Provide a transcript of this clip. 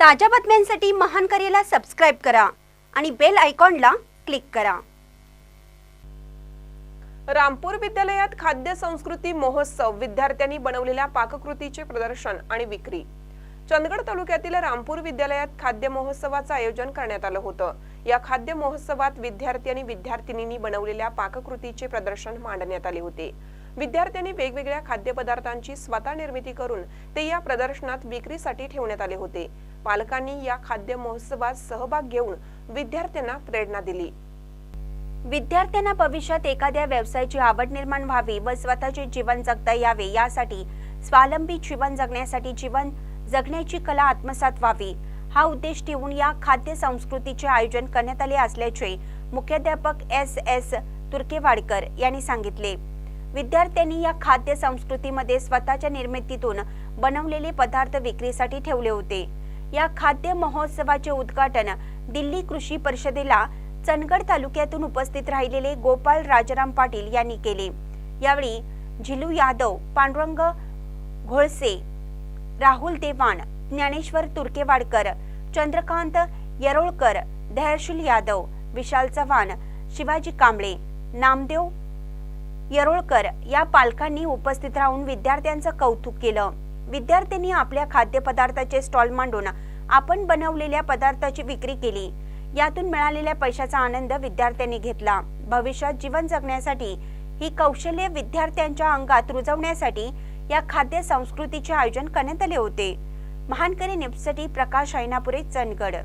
ताज्या बातम्यांसाठी महान करेला सबस्क्राईब करा आणि बेल आयकॉनला क्लिक करा. रामपूर विद्यालयात खाद्य संस्कृती महोत्सव विद्यार्थ्यांनी बनवलेल्या पाककृतीचे प्रदर्शन आणि विक्री. चंदगड तालुक्यातील रामपूर विद्यालयात खाद्य महोत्सवाचं आयोजन करण्यात आलं होतं. या खाद्य महोत्सवात विद्यार्थी आणि विद्यार्थिनींनी बनवलेल्या पाककृतीचे प्रदर्शन मांडण्यात आले होते. विद्यार्थ्यांनी वेगवेगळ्या खाद्यपदार्थांची स्वतः निर्मिती करून ते या प्रदर्शनात विक्रीसाठी ठेवण्यात आले होते. पालकांनी या खाद्य महोत्सवात सहभाग घेऊन विद्यार्थ्यांना प्रेरणा दिली. विद्यार्थ्यांना भविष्यात एखाद्या व्यवसायाची आवड निर्माण व्हावी व स्वतःचे जीवन जगता यावे यासाठी स्वावलंबी जीवन जगण्यासाठी जीवन जगण्याची कला आत्मसात व्हावी. हा उद्देश ठेवून या खाद्य संस्कृतीचे आयोजन करण्यात आले असल्याचे मुख्याध्यापक एस एस तुर्केवाडकर यांनी सांगितले. विद्यार्थ्यांनी या खाद्य संस्कृतीमध्ये स्वतःच्या निर्मितीतून बनवलेले पदार्थ विक्रीसाठी ठेवले होते. या खाद्य महोत्सवाचे उद्घाटन दिल्ली कृषी परिषदेला चंदगड तालुक्यातून उपस्थित राहिलेले गोपाल राजाराम पाटील यांनी केले. यावेळी झिलू यादव पांडुरंग घोळसे राहुल देवाण ज्ञानेश्वर तुर्केवाडकर चंद्रकांत येरोळकर धैर्यशील यादव विशाल चव्हाण शिवाजी कांबळे नामदेव येरोळकर या पालकांनी उपस्थित राहून विद्यार्थ्यांचं कौतुक केलं. विद्यार्थ्यांनी आपल्या खाद्यपदार्थाचे स्टॉल मांडून आपण बनवलेल्या पदार्थाची विक्री केली. यातून मिळालेल्या पैशाचा आनंद विद्यार्थ्यांनी घेतला. भविष्यात जीवन जगण्यासाठी ही कौशल्य विद्यार्थ्यांच्या अंगात रुजवण्यासाठी या खाद्य संस्कृतीचे आयोजन करण्यात आले होते. महानकरी निपसटी प्रकाश ऐनापुरे चंदगड.